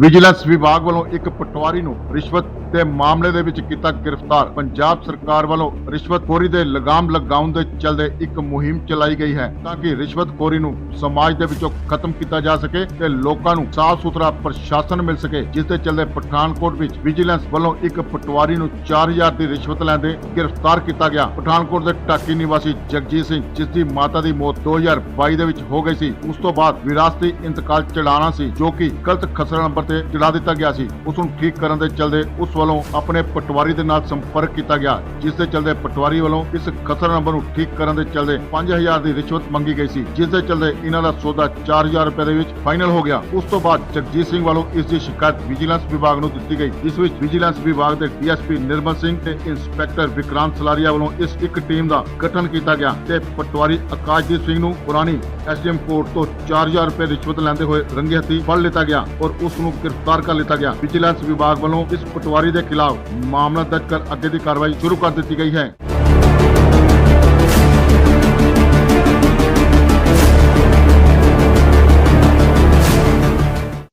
Vigilance ਵਿਭਾਗ ਵੱਲੋਂ ਇੱਕ ਪਟਵਾਰੀ ਨੂੰ ਰਿਸ਼ਵਤ ਦੇ ਮਾਮਲੇ ਦੇ ਵਿੱਚ ਕੀਤਾ ਗ੍ਰਿਫਤਾਰ। ਪੰਜਾਬ ਸਰਕਾਰ ਵੱਲੋਂ ਰਿਸ਼ਵਤਖੋਰੀ ਦੇ ਲਗਾਮ ਲਗਾਉਣ ਦੇ ਚਲਦੇ ਇੱਕ ਮੁਹਿੰਮ ਚਲਾਈ ਗਈ ਹੈ ਤਾਂ ਕਿ ਰਿਸ਼ਵਤਖੋਰੀ ਨੂੰ ਸਮਾਜ ਦੇ ਵਿੱਚੋਂ ਖਤਮ ਕੀਤਾ ਜਾ ਸਕੇ ਤੇ ਲੋਕਾਂ ਨੂੰ ਸਾਫ਼ ਸੁਥਰਾ ਪ੍ਰਸ਼ਾਸਨ ਮਿਲ ਸਕੇ, ਜਿਸ ਦੇ ਚਲਦੇ ਪਠਾਨਕੋਟ ਵਿੱਚ ਵਿਜੀਲੈਂਸ ਵੱਲੋਂ ਇੱਕ ਪਟਵਾਰੀ ਨੂੰ 4000 ਦੀ ਰਿਸ਼ਵਤ ਲੈਂਦੇ ਗ੍ਰਿਫਤਾਰ ਕੀਤਾ ਗਿਆ। ਪਠਾਨਕੋਟ ਦੇ ਟਾਕੀ ਨਿਵਾਸੀ ਜਗਜੀਤ ਸਿੰਘ, ਜਿਸ ਦੀ ਮਾਤਾ ਦੀ ਮੌਤ 2022 ਦੇ ਵਿੱਚ ਹੋ ਗਈ ਸੀ, ਉਸ ਤੋਂ ਬਾਅਦ ਵਿਰਾਸਤੀ ਇੰਤਕਾਲ ਚੜਾਣਾ ਸੀ, ਜੋ ਕਿ ਗਲਤ ਖਸਰਾ ਨੰਬਰ ਤੇ ਚੜਾ ਦਿੱਤਾ ਗਿਆ ਸੀ। ਉਸ ਨੂੰ ਠੀਕ ਕਰਨ ਦੇ ਚਲਦੇ ਉਸ ਵੱਲੋਂ ਆਪਣੇ ਪਟਵਾਰੀ ਦੇ ਨਾਲ ਸੰਪਰਕ ਕੀਤਾ ਗਿਆ, ਜਿਸ ਦੇ ਚਲਦੇ ਪਟਵਾਰੀ ਵੱਲੋਂ ਇਸ ਖਸਰਾ ਨੰਬਰ ਨੂੰ ਠੀਕ ਕਰਨ ਦੇ ਚਲਦੇ 5000 ਦੀ ਰਿਸ਼ਵਤ ਮੰਗੀ ਗਈ ਸੀ, ਜਿਸ ਦੇ ਚਲਦੇ ਇਹਨਾਂ ਦਾ ਸੌਦਾ 4000 ਰੁਪਏ ਦੇ ਵਿੱਚ ਫਾਈਨਲ ਹੋ ਗਿਆ। ਉਸ ਤੋਂ ਬਾਅਦ ਜਗਜੀਤ ਸਿੰਘ ਵੱਲੋਂ ਇਸ ਦੀ ਸ਼ਿਕਾਇਤ ਵਿਜੀਲੈਂਸ ਵਿਭਾਗ ਨੂੰ ਦਿੱਤੀ ਗਈ, ਜਿਸ ਵਿੱਚ ਵਿਜੀਲੈਂਸ ਵਿਭਾਗ ਦੇ ਡੀਐਸਪੀ ਨਿਰਮਲ ਸਿੰਘ ਤੇ ਇੰਸਪੈਕਟਰ ਵਿਕਰਾਂਤ ਸਲਾਰੀਆ ਵੱਲੋਂ ਇਸ ਇੱਕ ਟੀਮ ਦਾ ਗਠਨ ਕੀਤਾ ਗਿਆ ਤੇ ਪਟਵਾਰੀ ਆਕਾਸ਼ਦੀਪ ਸਿੰਘ ਨੂੰ ਪੁਰਾਣੀ ਐਸਡੀਐਮ ਕੋਰਟ ਤੋਂ 4000 ਰੁਪਏ ਰਿਸ਼ਵਤ ਲੈਂਦੇ ਹੋਏ ਰੰਗੇ ਹੱਥੀ ਫੜ ਲਿੱਤਾ ਗਿਆ ਔਰ ਉਸ ਨੂੰ ਗ੍ਰਿਫਤਾਰ ਕਰ ਲਿੱਤਾ ਗਿਆ। ਵਿਜੀਲੈਂਸ ਵਿਭਾਗ ਵੱਲੋਂ ਇਸ ਪਟਵਾਰੀ ਦੇ ਖਿਲਾਫ ਮਾਮਲਾ ਦਰਜ ਕਰ ਅੱਗੇ ਦੀ ਕਾਰਵਾਈ ਸ਼ੁਰੂ ਕਰ ਦਿੱਤੀ ਗਈ ਹੈ।